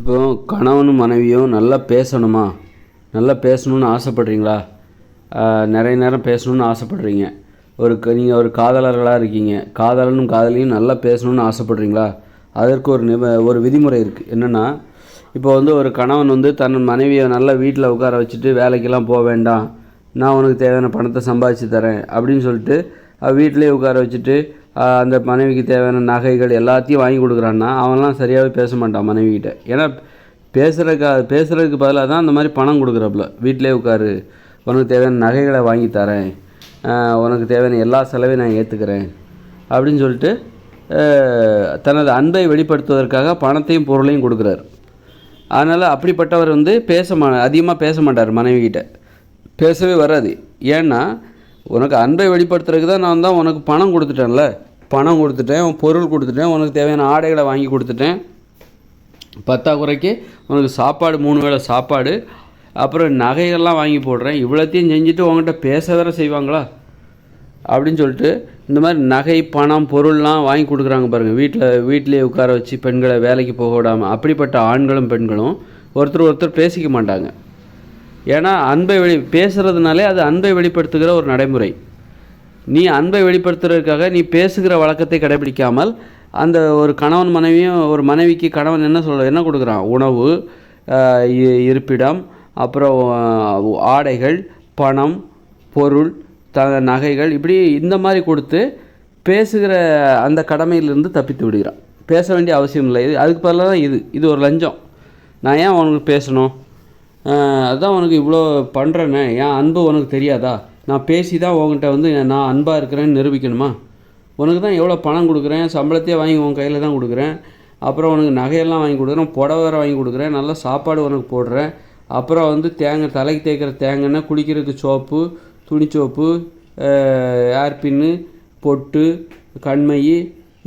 இப்போ கணவனும் மனைவியும் நல்லா பேசணுமா? நல்லா பேசணும்னு ஆசைப்பட்றீங்களா? நிறைய நேரம் பேசணும்னு ஆசைப்பட்றீங்க. ஒரு நீங்கள் ஒரு காதலர்களாக இருக்கீங்க. காதலனும் காதலியும் நல்லா பேசணும்னு ஆசைப்பட்றீங்களா? அதற்கு ஒரு நிப ஒரு விதிமுறை இருக்குது என்னென்னா இப்போ வந்து ஒரு கணவன் வந்து தன் மனைவியை நல்லா வீட்டில் உட்கார வச்சுட்டு வேலைக்கெல்லாம் போக வேண்டாம். நான் உனக்கு தேவையான பணத்தை சம்பாதிச்சு தரேன் அப்படின்னு சொல்லிட்டு வீட்டிலே வீட்டிலேயே உட்கார வச்சுட்டு அந்த மனைவிக்கு தேவையான நகைகள் எல்லாத்தையும் வாங்கி கொடுக்குறான்னா அவன்லாம் சரியாகவே பேச மாட்டான் மனைவிக்கிட்ட ஏன்னா பேசுகிறக்கா பேசுகிறதுக்கு பதிலாக தான் அந்த மாதிரி பணம் கொடுக்குறாப்புல. வீட்டிலே உட்காரு. உனக்கு தேவையான நகைகளை வாங்கி தரேன். உனக்கு தேவையான எல்லா செலவையும் நான் ஏற்றுக்கிறேன் அப்படின்னு சொல்லிட்டு தனது அன்பை வெளிப்படுத்துவதற்காக பணத்தையும் பொருளையும் கொடுக்குறாரு. அதனால் அப்படிப்பட்டவர் வந்து பேச மா அதிகமாக பேச மாட்டார் மனைவிக்கிட்ட பேசவே வராது. ஏன்னா உனக்கு அன்பை வெளிப்படுத்துறதுக்கு தான் நான் தான் உனக்கு பணம் கொடுத்துட்டேன்ல. பணம் கொடுத்துட்டேன் உன் பொருள் கொடுத்துட்டேன் உனக்கு தேவையான ஆடைகளை வாங்கி கொடுத்துட்டேன். பத்தாக்குறைக்கு உனக்கு சாப்பாடு மூணு வேளை சாப்பாடு அப்புறம் நகைகள்லாம் வாங்கி போடுறேன். இவ்வளோத்தையும் செஞ்சுட்டு உங்கள்கிட்ட பேச வேற செய்வாங்களா? அப்படின்னு சொல்லிட்டு இந்த மாதிரி நகை பணம் பொருள்லாம் வாங்கி கொடுக்குறாங்க பாருங்கள் வீட்டில் வீட்டிலேயே உட்கார வச்சு பெண்களை வேலைக்கு போக விடாமல் அப்படிப்பட்ட ஆண்களும் பெண்களும் ஒருத்தர் ஒருத்தர் பேசிக்க மாட்டாங்க. ஏன்னா அன்பை வெளி பேசுகிறதுனாலே அது அன்பை வெளிப்படுத்துகிற ஒரு நடைமுறை. நீ அன்பை வெளிப்படுத்துறதுக்காக நீ பேசுகிற வழக்கத்தை கடைபிடிக்காமல் அந்த ஒரு கணவன் மனைவியும் ஒரு மனைவிக்கு கணவன் என்ன சொல்ல என்ன கொடுக்குறான்? உணவு இருப்பிடம் அப்புறம் ஆடைகள் பணம் பொருள் த நகைகள் இப்படி இந்த மாதிரி கொடுத்து பேசுகிற அந்த கடமையிலிருந்து தப்பித்து விடுகிறான். பேச வேண்டிய அவசியம் இல்லை. இது அதுக்கு பதிலாக தான் இது. இது ஒரு லஞ்சம். நான் ஏன் அவனுக்கு பேசணும்? அதுதான் உனக்கு இவ்வளோ பண்ணுறேனே என் அன்பு உனக்கு தெரியாதா? நான் பேசி தான் உங்ககிட்ட வந்து நான் அன்பாக இருக்கிறேன்னு நிரூபிக்கணுமா? உனக்கு தான் எவ்வளோ பணம் கொடுக்குறேன் சம்பளத்தையே வாங்கி உன் கையில் தான் கொடுக்குறேன். அப்புறம் உனக்கு நகையெல்லாம் வாங்கி கொடுக்குறேன் புடவை வேறு வாங்கி கொடுக்குறேன் நல்லா சாப்பாடு உனக்கு போடுறேன். அப்புறம் வந்து தேங்காய் தலைக்கு தேய்க்கிற தேங்காய்னா குளிக்கிறதுக்கு சோப்பு துணி சோப்பு ஏர் பொட்டு கண்மை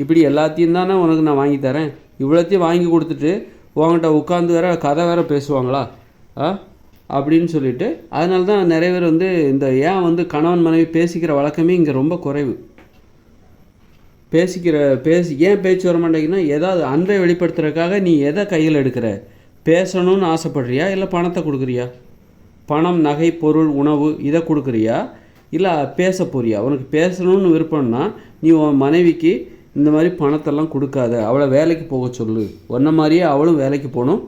இப்படி எல்லாத்தையும் தானே உனக்கு நான் வாங்கி தரேன். இவ்வளோத்தையும் வாங்கி கொடுத்துட்டு உங்கள்கிட்ட உட்காந்து வேற கதை வேறு பேசுவாங்களா? அப்படின்னு சொல்லிட்டு அதனால தான் நிறைய பேர் வந்து இந்த ஏன் வந்து கணவன் மனைவி பேசிக்கிற வழக்கமே இங்கே ரொம்ப குறைவு. பேசிக்கிற பேசி ஏன் பேச்சு வர மாட்டேங்கன்னா ஏதாவது அன்பை வெளிப்படுத்துறதுக்காக நீ எதை கையில் எடுக்கிற? பேசணும்னு ஆசைப்படுறியா? இல்லை பணத்தை கொடுக்குறியா? பணம் நகை பொருள் உணவு இதை கொடுக்குறியா? இல்லை பேச போறியா? உனக்கு பேசணும்னு விருப்பம்னா நீ உன் மனைவிக்கு இந்த மாதிரி பணத்தெல்லாம் கொடுக்காத. அவளை வேலைக்கு போக சொல்லு. ஒன்றை மாதிரியே அவளும் வேலைக்கு போகணும்.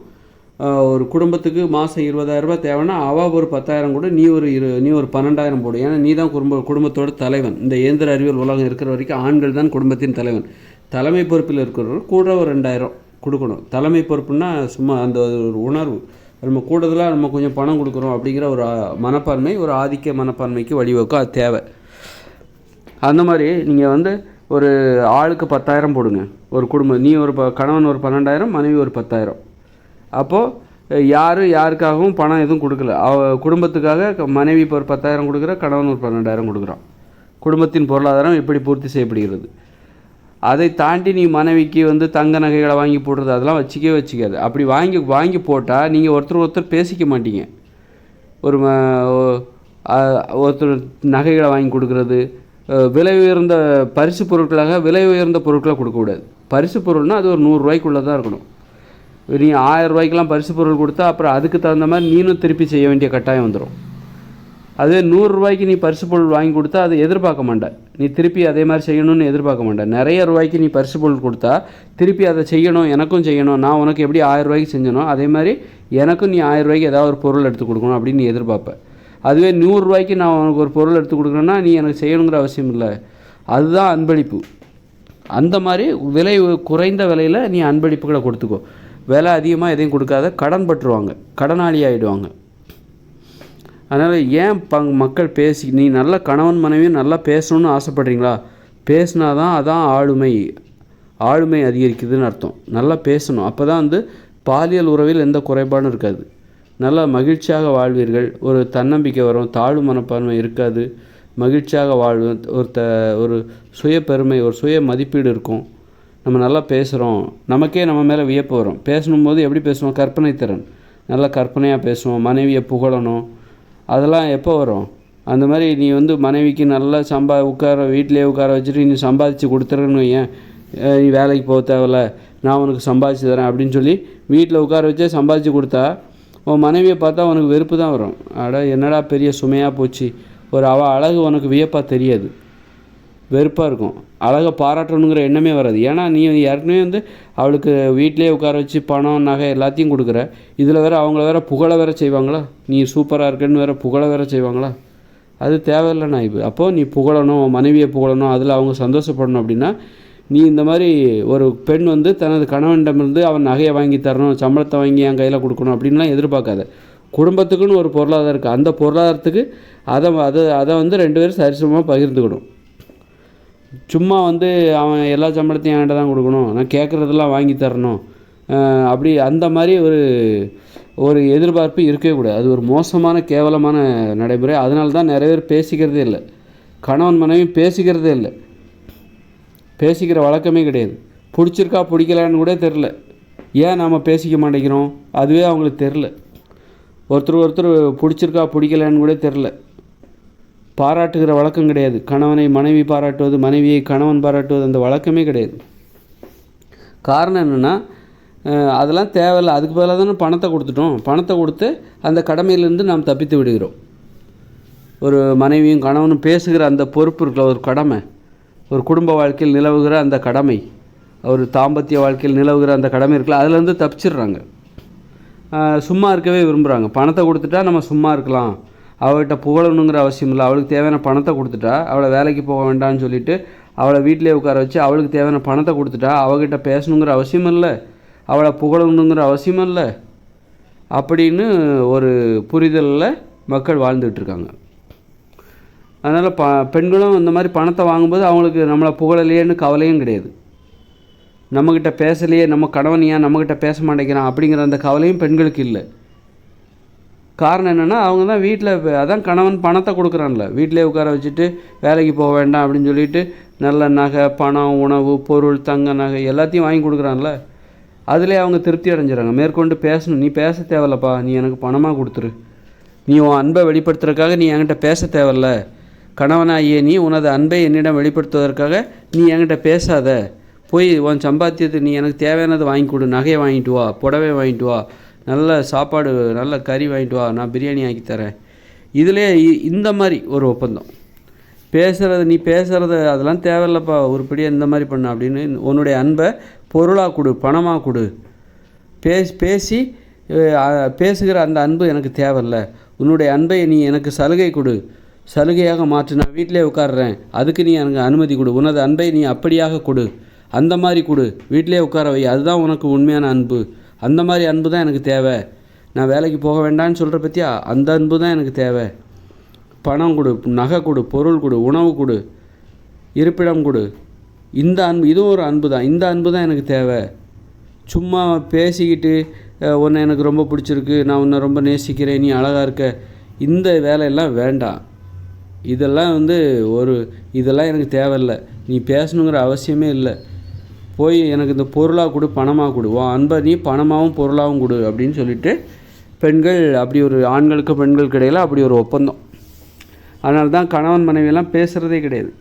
ஒரு குடும்பத்துக்கு மாதம் இருபதாயிரரூபா தேவைன்னா அவள் ஒரு பத்தாயிரம் கூட நீ ஒரு இரு நீ ஒரு பன்னெண்டாயிரம் போடு. ஏன்னா நீ தான் குடும்ப குடும்பத்தோட தலைவன். இந்த இயந்திர அறிவியல் உலகம் இருக்கிற வரைக்கும் ஆண்கள் தான் குடும்பத்தின் தலைவன். தலைமை பொறுப்பில் இருக்கிறவர் கூட ஒரு ரெண்டாயிரம் கொடுக்கணும். தலைமை பொறுப்புன்னா சும்மா அந்த ஒரு உணர்வு. நம்ம கூடுதலாக நம்ம கொஞ்சம் பணம் கொடுக்குறோம் அப்படிங்கிற ஒரு மனப்பான்மை ஒரு ஆதிக்க மனப்பான்மைக்கு வழிவகுக்கும் அது தேவை. அந்த மாதிரி நீங்கள் வந்து ஒரு ஆளுக்கு பத்தாயிரம் போடுங்க. ஒரு குடும்பம் நீ ஒரு ப- கணவன் ஒரு பன்னெண்டாயிரம் மனைவி ஒரு பத்தாயிரம். அப்போது யாரும் யாருக்காகவும் பணம் எதுவும் கொடுக்கல. அவ குடும்பத்துக்காக மனைவி இப்போ ஒரு பத்தாயிரம் கொடுக்குற கணவன் ஒரு பன்னெண்டாயிரம் கொடுக்குறான். குடும்பத்தின் பொருளாதாரம் எப்படி பூர்த்தி செய்யப்படுகிறது. அதை தாண்டி நீ மனைவிக்கு வந்து தங்க நகைகளை வாங்கி போடுறது அதெல்லாம் வச்சுக்கவே வச்சுக்காது. அப்படி வாங்கி வாங்கி போட்டால் நீங்கள் ஒருத்தர் ஒருத்தர் பேசிக்க மாட்டீங்க. ஒரு ம ஒருத்தர் நகைகளை வாங்கி கொடுக்கறது விலை உயர்ந்த பரிசு பொருட்களாக விலை உயர்ந்த பொருட்களை கொடுக்கக்கூடாது. பரிசு பொருள்னால் அது ஒரு நூறுரூவாய்க்குள்ளே தான் இருக்கணும். நீ ஆயிரம் ரூபாய்க்கெலாம் பரிசு பொருள் கொடுத்தா அப்புறம் அதுக்கு தகுந்த மாதிரி நீனும் திருப்பி செய்ய வேண்டிய கட்டாயம் வந்துடும் அதே நூறுரூவாய்க்கு நீ பரிசு பொருள் வாங்கி கொடுத்தா அதை எதிர்பார்க்க மாட்டேன். நீ திருப்பி அதே மாதிரி செய்யணும்னு எதிர்பார்க்க மாட்டேன். நிறைய ரூபாய்க்கு நீ பரிசு பொருள் கொடுத்தா திருப்பி அதை செய்யணும் எனக்கும் செய்யணும் நான் உனக்கு எப்படி ஆயிரம் ரூபாய்க்கு செஞ்சனோ அதே மாதிரி எனக்கும் நீ ஆயிரம் ரூபாய்க்கு ஏதாவது ஒரு பொருள் எடுத்து கொடுக்கணும் அப்படின்னு நீ எதிர்பார்ப்ப. அதுவே நூறுரூவாய்க்கு நான் உனக்கு ஒரு பொருள் எடுத்து கொடுக்குறேன்னா நீ எனக்கு செய்யணுங்கிற அவசியம் இல்லை. அதுதான் அன்பளிப்பு. அந்த மாதிரி விலை குறைந்த விலையில் நீ அன்பளிப்புகளை கொடுத்துக்கோ. விலை அதிகமாக எதையும் கொடுக்காத கடன் பட்டுருவாங்க. கடனாளி ஆகிடுவாங்க அதனால் ஏன் பங் மக்கள் பேசி நீ நல்ல கணவன் மனைவியும் நல்லா பேசணும்னு ஆசைப்படுறீங்களா? பேசினா தான் அதான் ஆளுமை. ஆளுமை அதிகரிக்குதுன்னு அர்த்தம். நல்லா பேசணும். அப்போ தான் வந்து பாலியல் உறவில் எந்த குறைபாடும் இருக்காது. நல்லா மகிழ்ச்சியாக வாழ்வீர்கள். ஒரு தன்னம்பிக்கை வரும். தாழ்வு மனப்பான்மை இருக்காது. மகிழ்ச்சியாக வாழ்வு ஒரு த ஒரு சுய பெருமை ஒரு சுய மதிப்பீடு இருக்கும். நம்ம நல்லா பேசுகிறோம் நமக்கே நம்ம மேலே வியப்பு வரும். பேசணும்போது எப்படி பேசுவோம்? கற்பனை திறன். நல்லா கற்பனையாக பேசுவோம். மனைவியை புகழணும். அதெல்லாம் எப்போ வரும்? அந்த மாதிரி நீ வந்து மனைவிக்கு நல்லா சம்பா உட்கார வீட்டிலேயே உட்கார வச்சுட்டு நீ சம்பாதிச்சு கொடுத்துறன்னு ஏன் நீ வேலைக்கு போக தேவையில்ல. நான் உனக்கு சம்பாதிச்சு தரேன் அப்படின்னு சொல்லி வீட்டில் உட்கார வச்சே சம்பாதிச்சு கொடுத்தா உன் மனைவியை பார்த்தா உனக்கு வெறுப்பு தான் வரும். அட என்னடா பெரிய சுமையாக போச்சு. ஒரு அவள் அழகு உனக்கு வியப்பாக தெரியாது. வெறுப்பாக இருக்கும். அழகாக பாராட்டணுங்கிற எண்ணமே வராது. ஏன்னா நீ ஏற்கனவே வந்து அவளுக்கு வீட்டிலேயே உட்கார வச்சு பணம் நகை எல்லாத்தையும் கொடுக்குற. இதில் வேறு அவங்கள வேற புகழ வேற செய்வாங்களா? நீ சூப்பராக இருக்கேன்னு வேற புகழ வேற செய்வாங்களா? அது தேவையில்லைண்ணா இப்போ அப்போது நீ புகழணும் மனைவியை புகழணும் அதில் அவங்க சந்தோஷப்படணும் அப்படின்னா நீ இந்த மாதிரி ஒரு பெண் வந்து தனது கணவனிடமிருந்து அவன் நகையை வாங்கி தரணும் சம்பளத்தை வாங்கி என் கையில் கொடுக்கணும் அப்படின்லாம் எதிர்பார்க்காத. குடும்பத்துக்குன்னு ஒரு பொருளாதாரம் இருக்குது அந்த பொருளாதாரத்துக்கு அதை அதை அதை வந்து ரெண்டு பேரும் சரிசமமாக பகிர்ந்துக்கணும். சும்மா வந்து அவன் எல்லா சம்பளத்தையும் என்கிட்ட தான் கொடுக்கணும். நான் கேட்குறதெல்லாம் வாங்கி தரணும். அப்படி அந்த மாதிரி ஒரு ஒரு எதிர்பார்ப்பு இருக்கவே கூடாது. அது ஒரு மோசமான கேவலமான நடைமுறை. அதனால தான் நிறைய பேர் பேசிக்கிறதே இல்லை. கணவன் மனைவி பேசிக்கிறதே இல்லை. பேசிக்கிற வழக்கமே கிடையாது. பிடிச்சிருக்கா பிடிக்கலான்னு கூட தெரில. ஏன் நாம் பேசிக்க மாட்டேங்கிறோம்? அதுவே அவங்களுக்கு தெரில. ஒருத்தர் ஒருத்தர் பிடிச்சிருக்கா பிடிக்கலான்னு கூட தெரில. பாராட்டுகிற வழக்கம் கிடையாது. கணவனை மனைவி பாராட்டுவது மனைவியை கணவன் பாராட்டுவது அந்த வழக்கமே கிடையாது. காரணம் என்னென்னா அதெல்லாம் தேவையில்லை. அதுக்கு பதிலாக தானே பணத்தை கொடுத்துட்டோம். பணத்தை கொடுத்து அந்த கடமையிலேருந்து நாம் தப்பித்து விடுகிறோம். ஒரு மனைவியும் கணவனும் பேசுகிற அந்த பொறுப்பு இருக்குல்ல ஒரு கடமை. ஒரு குடும்ப வாழ்க்கையில் நிலவுகிற அந்த கடமை. ஒரு தாம்பத்திய வாழ்க்கையில் நிலவுகிற அந்த கடமை இருக்குல்ல அதுலேருந்து தப்பிச்சிடுறாங்க. சும்மா இருக்கவே விரும்புகிறாங்க பணத்தை கொடுத்துட்டா நம்ம சும்மா இருக்கலாம். அவள்கிட்ட புகழணுங்கிற அவசியம் இல்லை. அவளுக்கு தேவையான பணத்தை கொடுத்துட்டா அவளை வேலைக்கு போக வேண்டாம்னு சொல்லிட்டு அவளை வீட்டிலே உட்கார வச்சு அவளுக்கு தேவையான பணத்தை கொடுத்துட்டா அவகிட்ட பேசணுங்கிற அவசியம் இல்லை. அவளை புகழணுங்கிற அவசியம் இல்லை. அப்படின்னு ஒரு புரிதலில் மக்கள் வாழ்ந்துகிட்ருக்காங்க அதனால் ப பெண்களும் இந்த மாதிரி பணத்தை வாங்கும்போது அவங்களுக்கு நம்மளை புகழலையேன்னு கவலையும் கிடையாது. நம்மக்கிட்ட பேசலையே நம்ம கணவன் ஏன் நம்மக்கிட்ட பேச மாட்டேங்கிறான் அப்படிங்கிற அந்த கவலையும் பெண்களுக்கு இல்லை. காரணம் என்னென்னா அவங்க தான் வீட்டில் அதான் கணவன் பணத்தை கொடுக்குறான்ல. வீட்டிலே உட்கார வச்சுட்டு வேலைக்கு போக வேண்டாம் அப்படின்னு சொல்லிட்டு நல்ல நகை பணம் உணவு பொருள் தங்க நகை எல்லாத்தையும் வாங்கி கொடுக்குறான்ல. அதிலே அவங்க திருப்தி அடைஞ்சிடறாங்க. மேற்கொண்டு பேசணும். நீ பேச தேவையில்லப்பா. நீ எனக்கு பணமாக கொடுத்துரு. நீ உன் அன்பை வெளிப்படுத்துறதுக்காக நீ என்கிட்ட பேச தேவையில்ல. கணவனாகிய நீ உனது அன்பை என்னிடம் வெளிப்படுத்துவதற்காக நீ என்கிட்ட பேசாத. போய் உன் சம்பாத்தியத்தை நீ எனக்கு தேவையானதை வாங்கி கொடு. நகையை வாங்கிட்டு வா. புடவை வாங்கிட்டு வா. நல்ல சாப்பாடு நல்ல கறி வாங்கிட்டு வா நான் பிரியாணி ஆக்கி தரேன். இதிலே இ- இந்த மாதிரி ஒரு ஒப்பந்தம். பேசுகிறது நீ பேசுகிறத அதெல்லாம் தேவையில்லப்பா உருப்படியாக இந்த மாதிரி பண்ண அப்படின்னு உன்னுடைய அன்பை பொருளாக கொடு பணமாக கொடு. பேசி பேசி பேசுகிற அந்த அன்பு எனக்கு தேவையில்ல. உன்னுடைய அன்பை நீ எனக்கு சலுகை கொடு. சலுகையாக மாற்று நான் வீட்டிலே உட்காடுறேன் அதுக்கு நீ எனக்கு அனுமதி கொடு. உனது அன்பை நீ அப்படியாக கொடு. அந்த மாதிரி கொடு. வீட்டிலே உட்கார வை. அதுதான் உனக்கு உண்மையான அன்பு. அந்த மாதிரி அன்பு தான் எனக்கு தேவை. நான் வேலைக்கு போக வேண்டாம்னு சொல்கிற பற்றியா அந்த அன்பு தான் எனக்கு தேவை. பணம் கொடு நகை கொடு பொருள் கொடு உணவு கொடு இருப்பிடம் கொடு. இந்த அன்பு இதுவும் ஒரு அன்பு தான். இந்த அன்பு தான் எனக்கு தேவை. சும்மா பேசிக்கிட்டு உன்னை எனக்கு ரொம்ப பிடிச்சிருக்கு நான் உன்னை ரொம்ப நேசிக்கிறேன் நீ அழகாக இருக்க. இந்த வேலையெல்லாம் வேண்டாம். இதெல்லாம் வந்து ஒரு இதெல்லாம் எனக்கு தேவையில்லை. நீ பேசணுங்கிற அவசியமே இல்லை. போய் எனக்கு இந்த பொருளாக கொடு பணமாக கொடு. உன் அன்பை நீ பணமாகவும் பொருளாகவும் கொடு அப்படின்னு சொல்லிட்டு பெண்கள் அப்படி ஒரு ஆண்களுக்கு பெண்களுக்கு இடையில அப்படி ஒரு ஒப்பந்தம். அதனால தான் கணவன் மனைவியெல்லாம் பேசுகிறதே கிடையாது.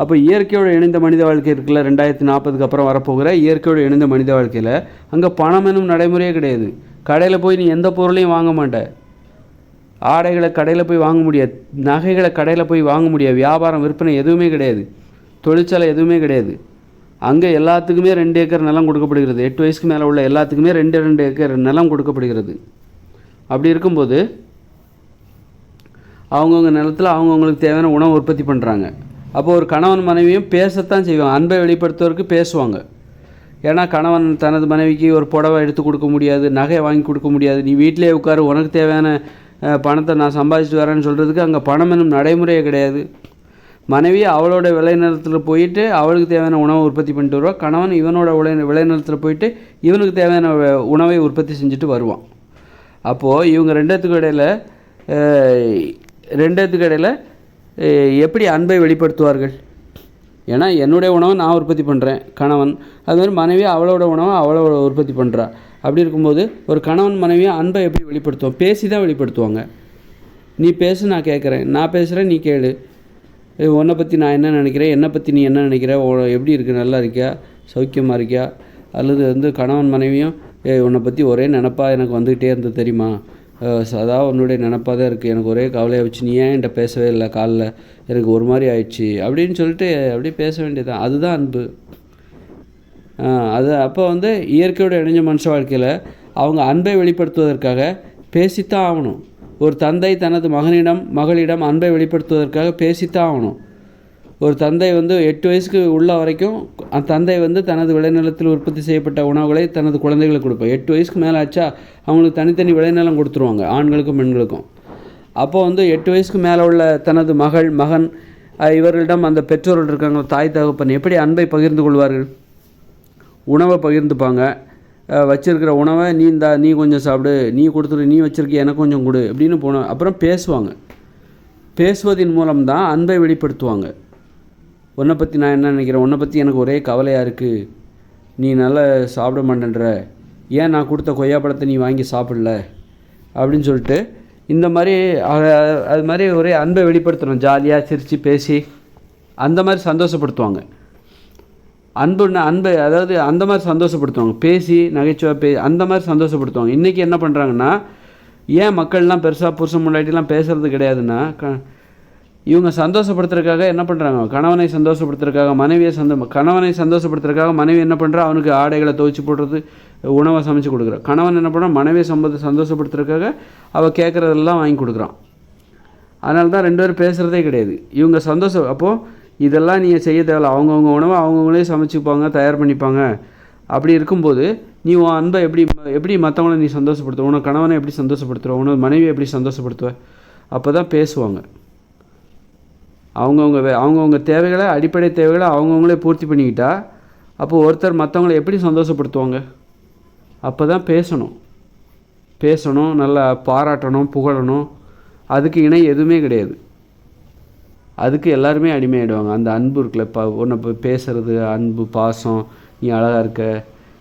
அப்போ இயற்கையோட இணைந்த மனித வாழ்க்கை இருக்குல்ல ரெண்டாயிரத்தி நாற்பதுக்கு அப்புறம் வரப்போகிற இயற்கையோடு இணைந்த மனித வாழ்க்கையில் அங்கே பணம் எனும் நடைமுறையே கிடையாது. கடையில் போய் நீ எந்த பொருளையும் வாங்க மாட்ட. ஆடைகளை கடையில் போய் வாங்க முடியாது. நகைகளை கடையில் போய் வாங்க முடியாது. வியாபாரம் விற்பனை எதுவுமே கிடையாது. தொழிற்சாலை எதுவுமே கிடையாது. அங்கே எல்லாத்துக்குமே ரெண்டு ஏக்கர் நிலம் கொடுக்கப்படுகிறது. எட்டு வயசுக்கு மேலே உள்ள எல்லாத்துக்குமே ரெண்டு ரெண்டு ஏக்கர் நிலம் கொடுக்கப்படுகிறது. அப்படி இருக்கும்போது அவங்கவுங்க நிலத்தில் அவங்கவுங்களுக்கு தேவையான உணவு உற்பத்தி பண்ணுறாங்க அப்போ ஒரு கணவன் மனைவியும் பேசத்தான் செய்வாங்க. அன்பை வெளிப்படுத்துவதற்கு பேசுவாங்க. ஏன்னா கணவன் தனது மனைவிக்கு ஒரு புடவை எடுத்து கொடுக்க முடியாது நகையை வாங்கி கொடுக்க முடியாது. நீ வீட்டிலே உட்காரு உனக்கு தேவையான பணத்தை நான் சம்பாதிச்சுட்டு வரேன்னு சொல்கிறதுக்கு அங்கே பணம் என்னும் நடைமுறையே கிடையாது. மனைவி அவளோட விளைநிலத்தில் போயிட்டு அவளுக்கு தேவையான உணவை உற்பத்தி பண்ணிட்டு வருவான் கணவன் இவனோட விளை விளைநிலத்தில் போயிட்டு இவனுக்கு தேவையான உணவை உற்பத்தி செஞ்சுட்டு வருவான். அப்போது இவங்க ரெண்டத்துக்கு இடையில் ரெண்டத்துக்கு இடையில் எப்படி அன்பை வெளிப்படுத்துவார்கள்? ஏன்னா என்னுடைய உணவை நான் உற்பத்தி பண்ணுறேன் கணவன். அது மாதிரி மனைவி அவளோட உணவை அவளோட உற்பத்தி பண்ணுறா அப்படி இருக்கும்போது ஒரு கணவன் மனைவியை அன்பை எப்படி வெளிப்படுத்துவோம் பேசி தான் வெளிப்படுத்துவாங்க. நீ பேசு நான் கேட்குறேன் நான் பேசுகிறேன் நீ கேளு. உன்னை பற்றி நான் என்ன நினைக்கிறேன்? என்னை பற்றி நீ என்ன நினைக்கிற? எப்படி இருக்கு? நல்லா இருக்கியா? சௌக்கியமாக இருக்கியா? அல்லது வந்து கணவன் மனைவியும் ஏய் உன்னை பற்றி ஒரே நினப்பாக எனக்கு வந்துக்கிட்டே இருந்தது தெரியுமா? சதா உன்னுடைய நினப்பாக தான் இருக்குது எனக்கு ஒரே கவலையை வச்சு நீ ஏன் என்கிட்ட பேசவே இல்லை காலில்? எனக்கு ஒரு மாதிரி ஆயிடுச்சு. அப்படின்னு சொல்லிட்டு அப்படியே பேச வேண்டியதுதான். அதுதான் அன்பு. அது அப்போ வந்து இயற்கையோட இணைஞ்ச மனுஷ வாழ்க்கையில் அவங்க அன்பை வெளிப்படுத்துவதற்காக பேசித்தான் ஆகணும். ஒரு தந்தை தனது மகனிடம் மகளிடம் அன்பை வெளிப்படுத்துவதற்காக பேசித்தான் ஆகணும். ஒரு தந்தை வந்து எட்டு வயசுக்கு உள்ள வரைக்கும் அந்த தந்தை வந்து தனது விளைநிலத்தில் உற்பத்தி செய்யப்பட்ட உணவுகளை தனது குழந்தைகளுக்கு கொடுப்பேன் எட்டு வயசுக்கு மேலே ஆச்சா அவங்களுக்கு தனித்தனி விளைநிலம் கொடுத்துருவாங்க ஆண்களுக்கும் பெண்களுக்கும். அப்போது வந்து எட்டு வயசுக்கு மேலே உள்ள தனது மகள் மகன் இவர்களிடம் அந்த பெற்றோர்கள் இருக்காங்க தாய் தகப்பன் எப்படி அன்பை பகிர்ந்து கொள்வார்கள்? உணவை பகிர்ந்துப்பாங்க. வச்சுருக்கிற உணவை நீ இந்தா நீ கொஞ்சம் சாப்பிடு நீ கொடுத்துரு நீ வச்சுருக்க எனக்கு கொஞ்சம் கொடு அப்படின்னு போன அப்புறம் பேசுவாங்க. பேசுவதின் மூலம்தான் அன்பை வெளிப்படுத்துவாங்க. உன்னை பற்றி நான் என்ன நினைக்கிறேன்? உன்னை பற்றி எனக்கு ஒரே கவலையாக இருக்குது நீ நல்லா சாப்பிட மாட்டேன்ற. ஏன் நான் கொடுத்த கொய்யாப்பழத்தை நீ வாங்கி சாப்பிடல? அப்படின்னு சொல்லிட்டு இந்த மாதிரி அது மாதிரி ஒரே அன்பை வெளிப்படுத்தணும் ஜாலியாக சிரித்து பேசி அந்த மாதிரி சந்தோஷப்படுத்துவாங்க. அன்புன்னா அன்பை அதாவது அந்த மாதிரி சந்தோஷப்படுத்துவாங்க. பேசி நகைச்சுவை பே அந்த மாதிரி சந்தோஷப்படுத்துவாங்க. இன்றைக்கி என்ன பண்ணுறாங்கன்னா ஏன் மக்கள்லாம் பெருசாக புருஷன் முன்னாடிலாம் பேசுறது கிடையாதுன்னா க இவங்க சந்தோஷப்படுத்துறதுக்காக என்ன பண்ணுறாங்க கணவனை சந்தோஷப்படுத்துறதுக்காக மனைவியை சந்தோ கணவனை சந்தோஷப்படுத்துறதுக்காக மனைவி என்ன பண்ணுறா அவனுக்கு ஆடைகளை துவைச்சி போடுறது உணவை சமைச்சு கொடுக்குறா. கணவன் என்ன பண்ணுறான் மனைவியை சம்பந்த சந்தோஷப்படுத்துறதுக்காக அவள் கேட்குறதெல்லாம் வாங்கி கொடுக்குறான். அதனால தான் ரெண்டு பேரும் பேசுகிறதே கிடையாது. இவங்க சந்தோஷம் அப்போது இதெல்லாம் நீங்கள் செய்ய தேவையில்ல அவங்கவுங்க உணவை அவங்கவுங்களே சமைச்சுப்பாங்க தயார் பண்ணிப்பாங்க. அப்படி இருக்கும்போது நீ உன் அன்பை எப்படி எப்படி மற்றவங்கள நீ சந்தோஷப்படுத்துவ? உனக்கு கணவனை எப்படி சந்தோஷப்படுத்துவ? உனக்கு மனைவியை எப்படி சந்தோஷப்படுத்துவ? அப்போ தான் பேசுவாங்க. அவங்கவுங்க வே அவங்கவுங்க தேவைகளை அடிப்படை தேவைகளை அவங்கவுங்களே பூர்த்தி பண்ணிக்கிட்டா அப்போ ஒருத்தர் மற்றவங்கள எப்படி சந்தோஷப்படுத்துவாங்க? அப்போ தான் பேசணும். பேசணும் நல்லா பாராட்டணும் புகழணும். அதுக்கு இணை எதுவுமே கிடையாது. அதுக்கு எல்லாருமே அடிமையாயிடுவாங்க. அந்த அன்பு இருக்குல்ல இப்போ உன்னை இப்போ பேசுறது அன்பு பாசம் நீ அழகாக இருக்க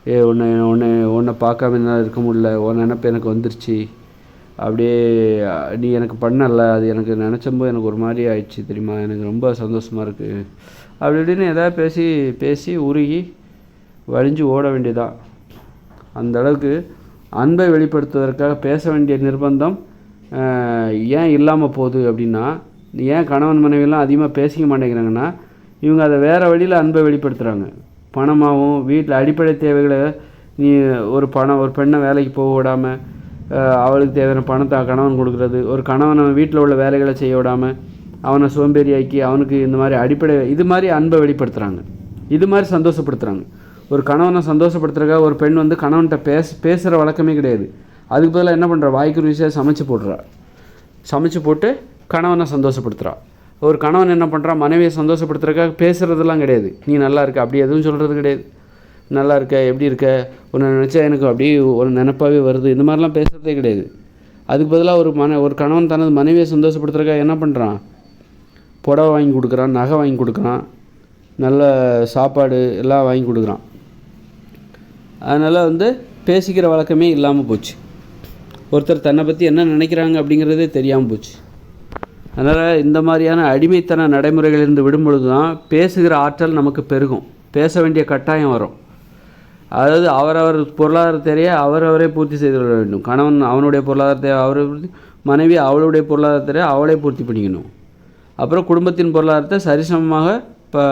ஏ உன்னை உன்னை உன்னை பார்க்காம என்னால் இருக்க முடியல உன் நினப்பு எனக்கு வந்துருச்சு அப்படியே நீ எனக்கு பண்ணல அது எனக்கு நினச்சம்போது எனக்கு ஒரு மாதிரி ஆயிடுச்சு தெரியுமா? எனக்கு ரொம்ப சந்தோஷமாக இருக்குது அப்படி இப்படின்னு எதாவது பேசி பேசி உருகி வழிஞ்சு ஓட வேண்டியதான் அந்த அளவுக்கு அன்பை வெளிப்படுத்துவதற்காக பேச வேண்டிய நிர்பந்தம் ஏன் இல்லாமல் போகுது அப்படின்னா ஏன் கணவன் மனைவியெல்லாம் அதிகமாக பேசிக்க மாட்டேங்கிறாங்கன்னா இவங்க அதை வேறு வழியில் அன்பை வெளிப்படுத்துகிறாங்க பணமாகவும் வீட்டில் அடிப்படை தேவைகளை நீ ஒரு பணம் ஒரு பெண்ணை வேலைக்கு போக விடாமல் அவளுக்கு தேவையான பணத்தை கணவன் கொடுக்குறது ஒரு கணவனை வீட்டில் உள்ள வேலைகளை செய்ய விடாமல் அவனை சோம்பேறியாக்கி அவனுக்கு இந்த மாதிரி அடிப்படை இது மாதிரி அன்பை வெளிப்படுத்துகிறாங்க இது மாதிரி சந்தோஷப்படுத்துகிறாங்க ஒரு கணவனை சந்தோஷப்படுத்துறதுக்காக ஒரு பெண் வந்து கணவன்கிட்ட பேச பேசுகிற வழக்கமே கிடையாது. அதுக்கு பதிலாக என்ன பண்ணுறா வாய்க்கு ருசியாக சமைச்சு போடுறா சமைச்சு போட்டு கணவனை சந்தோஷப்படுத்துகிறா ஒரு கணவன் என்ன பண்ணுறான் மனைவியை சந்தோஷப்படுத்துறதுக்காக பேசுகிறதெல்லாம் கிடையாது. நீ நல்லா இருக்க அப்படி எதுவும் சொல்கிறது கிடையாது. நல்லா இருக்க எப்படி இருக்க? உன்னை நினச்சா எனக்கு அப்படியே ஒரு நினப்பாகவே வருது. இந்த மாதிரிலாம் பேசுகிறதே கிடையாது. அதுக்கு பதிலாக ஒரு மன ஒரு கணவன் தனது மனைவியை சந்தோஷப்படுத்துறதுக்காக என்ன பண்ணுறான் புடவை வாங்கி கொடுக்குறான் நகை வாங்கி கொடுக்குறான் நல்ல சாப்பாடு எல்லாம் வாங்கி கொடுக்குறான். அதனால் வந்து பேசிக்கிற வழக்கமே இல்லாமல் போச்சு. ஒருத்தர் தன்னை பற்றி என்ன நினைக்கிறாங்க அப்படிங்கிறதே தெரியாமல் போச்சு. அதனால் இந்த மாதிரியான அடிமைத்தன நடைமுறைகளிலிருந்து விடும்பொழுது தான் பேசுகிற ஆற்றல் நமக்கு பெருகும். பேச வேண்டிய கட்டாயம் வரும். அதாவது அவரவர் பொருளாதார தேவையை அவரவரே பூர்த்தி செய்து கொள்ள வேண்டும். கணவன் அவனுடைய பொருளாதார தேவை அவரை மனைவி அவளுடைய பொருளாதார தேவையை அவளே பூர்த்தி பண்ணிக்கணும். அப்புறம் குடும்பத்தின் பொருளாதாரத்தை சரிசமமாக இப்போ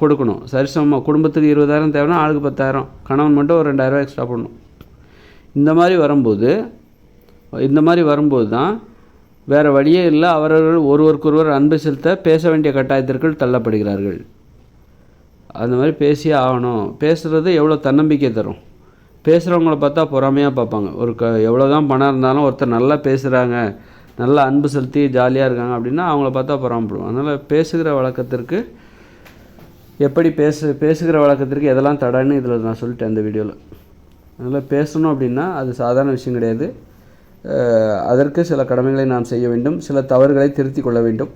கொடுக்கணும். சரிசமமாக குடும்பத்துக்கு இருபதாயிரம் தேவைன்னா ஆளுக்கு பத்தாயிரம் கணவன் மட்டும் ஒரு ரெண்டாயிரரூவா எக்ஸ்ட்ரா பண்ணணும் இந்த மாதிரி வரும்போது இந்த மாதிரி வரும்போது தான் வேறு வழியே இல்லை. அவரவர்கள் ஒருவருக்கொருவர் அன்பு செலுத்த பேச வேண்டிய கட்டாயத்திற்குள் தள்ளப்படுகிறார்கள். அந்த மாதிரி பேசியே ஆகணும். பேசுகிறது எவ்வளோ தன்னம்பிக்கை தரும். பேசுகிறவங்கள பார்த்தா பொறாமையாக பார்ப்பாங்க. ஒரு க எவ்வளோ தான் பணம் இருந்தாலும் ஒருத்தர் நல்லா பேசுகிறாங்க நல்லா அன்பு செலுத்தி ஜாலியாக இருக்காங்க அப்படின்னா அவங்கள பார்த்தா பொறாமப்படுவோம் அதனால் பேசுகிற வழக்கத்திற்கு எப்படி பேசு பேசுகிற வழக்கத்திற்கு எதெல்லாம் தடன்னு இதில் நான் சொல்லிட்டேன் இந்த வீடியோவில் அதனால் பேசணும் அப்படின்னா அது சாதாரண விஷயம் கிடையாது. அதற்கு சில கடமைகளை நாம் செய்ய வேண்டும். சில தவறுகளை திருத்திக் கொள்ள வேண்டும்.